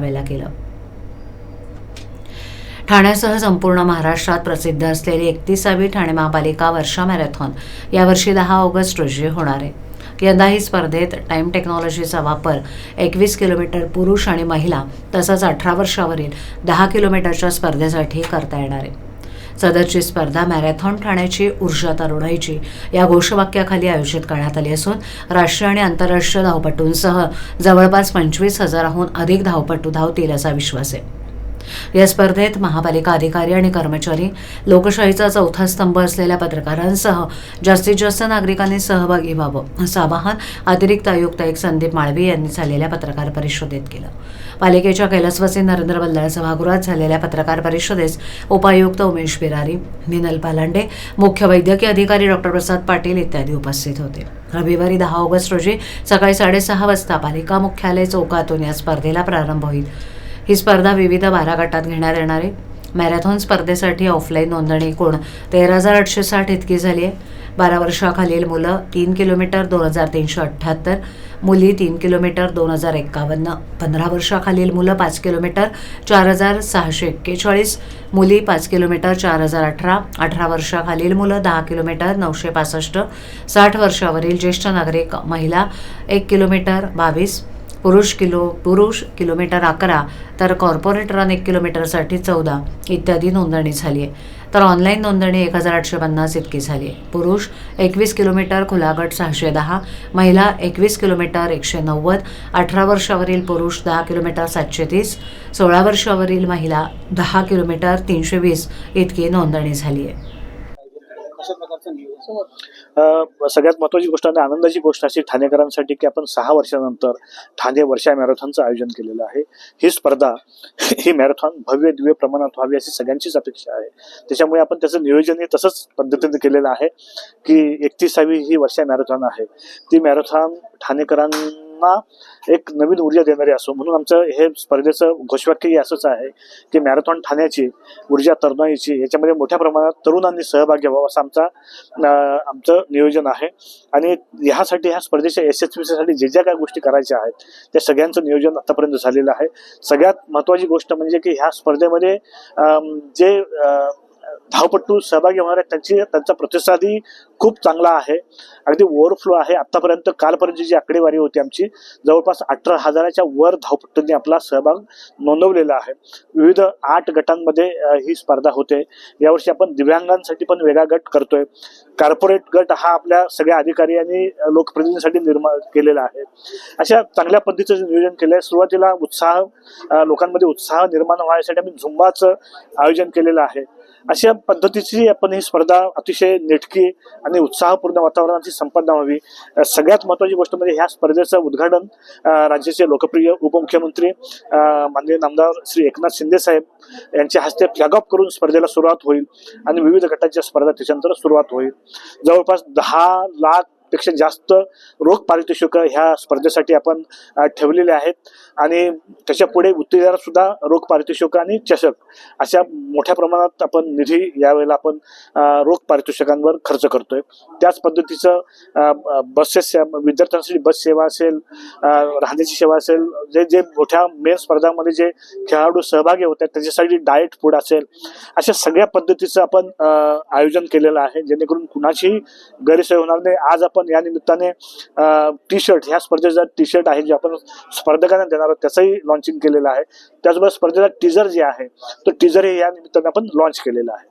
यावेळेला केलं. ठाण्यासह संपूर्ण महाराष्ट्रात प्रसिद्ध असलेली एकतीसावी ठाणे महापालिका वर्षा मॅरेथॉन यावर्षी दहा ऑगस्ट रोजी होणार आहे. यंदाही स्पर्धेत टाईम टेक्नॉलॉजीचा वापर एकवीस किलोमीटर पुरुष आणि महिला तसंच अठरा वर्षावरील दहा किलोमीटरच्या स्पर्धेसाठी करता येणार आहे. सदरची स्पर्धा मॅरेथॉन ठाण्याची ऊर्जा तरुणाईची. या घोषवाक्याखाली आयोजित करण्यात आली असून राष्ट्रीय आणि आंतरराष्ट्रीय धावपटूंसह जवळपास पंचवीस हजाराहून अधिक धावपटू धावतील असा विश्वास आहे. या स्पर्धेत महापालिका अधिकारी आणि कर्मचारी लोकशाहीचा चौथा स्तंभ असलेल्या पत्रकारांसह जास्तीत जास्त नागरिकांनी सहभागी व्हावं असं आवाहन अतिरिक्त आयुक्त एक संदीप माळवी यांनी झालेल्या पत्रकार परिषदेत केलं. पालिकेच्या कैलासवासी नरेंद्र बल्लाळ सभागृहात झालेल्या पत्रकार परिषदेस उपायुक्त उमेश बिरारी मिनल पालांडे मुख्य वैद्यकीय अधिकारी डॉक्टर प्रसाद पाटील इत्यादी उपस्थित होते. रविवारी दहा ऑगस्ट रोजी सकाळी साडेसहा वाजता पालिका मुख्यालय चौकातून या स्पर्धेला प्रारंभ होईल. ही स्पर्धा विविध बारा गटात घेण्यात येणार आहे. मॅरेथॉन स्पर्धेसाठी ऑफलाईन नोंदणी एकूण तेरा हजार आठशे साठ इतकी झाली आहे. बारा वर्षाखालील मुलं तीन किलोमीटर दोन हजार तीनशे अठ्ठ्याहत्तर मुली तीन किलोमीटर दोन हजार एक्कावन्न पंधरा वर्षाखालील मुलं पाच किलोमीटर चार हजार सहाशे एक्केचाळीस मुली पाच किलोमीटर चार हजार अठरा अठरा वर्षाखालील मुलं दहा किलोमीटर नऊशे पासष्ट साठ वर्षावरील ज्येष्ठ नागरिक महिला एक किलोमीटर बावीस पुरुष किलो पुरुष किलोमीटर अकरा तर कॉर्पोरेट रन एक किलोमीटरसाठी चौदा इत्यादी नोंदणी झाली आहे. तर ऑनलाईन नोंदणी एक हजार आठशे पन्नास इतकी झाली आहे. पुरुष एकवीस किलोमीटर खुला गट सहाशे दहा महिला एकवीस किलोमीटर एकशे नव्वद अठरा वर्षावरील पुरुष दहा किलोमीटर सातशे तीस सोळा वर्षावरील महिला दहा किलोमीटर तीनशे वीस इतकी नोंदणी झाली आहे. सगळ्यात महत्वाची गोष्ट आणि आनंदाची गोष्ट अशी ठाणेकरांसाठी की आपण सहा वर्षानंतर ठाणे वर्षा मॅरेथॉनचं आयोजन केलेलं आहे. ही स्पर्धा ही मॅरेथॉन भव्य दिव्य प्रमाणात व्हावी अशी सगळ्यांचीच अपेक्षा आहे. त्याच्यामुळे आपण त्याचं नियोजनही तसंच पद्धतीने केलेलं आहे की एकतीसावी ही वर्षा मॅरेथॉन आहे. ती मॅरेथॉन त्यांना एक नवीन ऊर्जा देणारी असो. म्हणून आमचं हे स्पर्धेचं घोषवाक्यही असंच आहे की मॅरेथॉन ठाण्याची ऊर्जा तरुणाईची याच्यामध्ये मोठ्या प्रमाणात तरुणांनी सहभाग घ्यावा असं आमचा आमचं नियोजन आहे. आणि ह्यासाठी ह्या स्पर्धेच्या यशस्वीसाठी जे ज्या काय गोष्टी करायच्या आहेत त्या सगळ्यांचं नियोजन आतापर्यंत झालेलं आहे. सगळ्यात महत्वाची गोष्ट म्हणजे की ह्या स्पर्धेमध्ये जे धावपट्टू सहभागी होणाऱ्या त्यांची त्यांचा प्रतिसादही खूप चांगला आहे. अगदी ओव्हरफ्लो आहे. आतापर्यंत कालपर्यंतची जी आकडेवारी होती आमची जवळपास अठरा हजाराच्या वर धावपट्टूंनी आपला सहभाग नोंदवलेला आहे. विविध आठ गटांमध्ये ही स्पर्धा होते. यावर्षी आपण दिव्यांगांसाठी पण वेगळा गट करतोय. कार्पोरेट गट हा आपल्या सगळ्या अधिकारी आणि लोकप्रतिनिधींसाठी निर्माण केलेला आहे. अशा चांगल्या पद्धतीचं नियोजन केलं आहे सुरुवातीला उत्साह लोकांमध्ये उत्साह निर्माण व्हायसाठी आम्ही झुंबाचं आयोजन केलेलं आहे. अशा पद्धतीची आपण ही स्पर्धा अतिशय नेटकी आणि उत्साहपूर्ण वातावरणाची संपन्न व्हावी. सगळ्यात महत्वाची गोष्ट म्हणजे ह्या स्पर्धेचं उद्घाटन राज्याचे लोकप्रिय उपमुख्यमंत्री माननीय नामदार श्री एकनाथ शिंदे साहेब यांच्या हस्ते फ्लॅग ऑफ करून स्पर्धेला सुरुवात होईल आणि विविध गटांच्या स्पर्धा त्याच्यानंतर सुरुवात होईल. जवळपास दहा लाख पेक्षा जास्त रोख पारितोषिक ह्या स्पर्धेसाठी आपण ठेवलेले आहेत. आणि त्याच्या पुढे उत्तेजना सुद्धा रोख पारितोषिक आणि चषक अशा मोठ्या प्रमाणात आपण निधी यावेळेला आपण रोख पारितोषिकांवर खर्च करतोय. त्याच पद्धतीचं बसेस विद्यार्थ्यांसाठी बस सेवा असेल राहण्याची सेवा असेल जे जे मोठ्या मेन स्पर्धांमध्ये जे खेळाडू सहभागी होत आहेत त्याच्यासाठी डाएट फूड असेल अशा सगळ्या पद्धतीचं आपण आयोजन केलेलं आहे. जेणेकरून कुणाचीही गैरसोय होणार नाही. आज आपण या निमित्ताने टी शर्ट ह्या स्पर्धेचा टी शर्ट आहे जे आपण स्पर्धकांना देणार आहोत त्याचंही लॉन्चिंग केलेलं आहे. त्याचबरोबर स्पर्धेचा टीजर जे आहे तो टीजरही या निमित्ताने आपण लॉन्च केलेला आहे.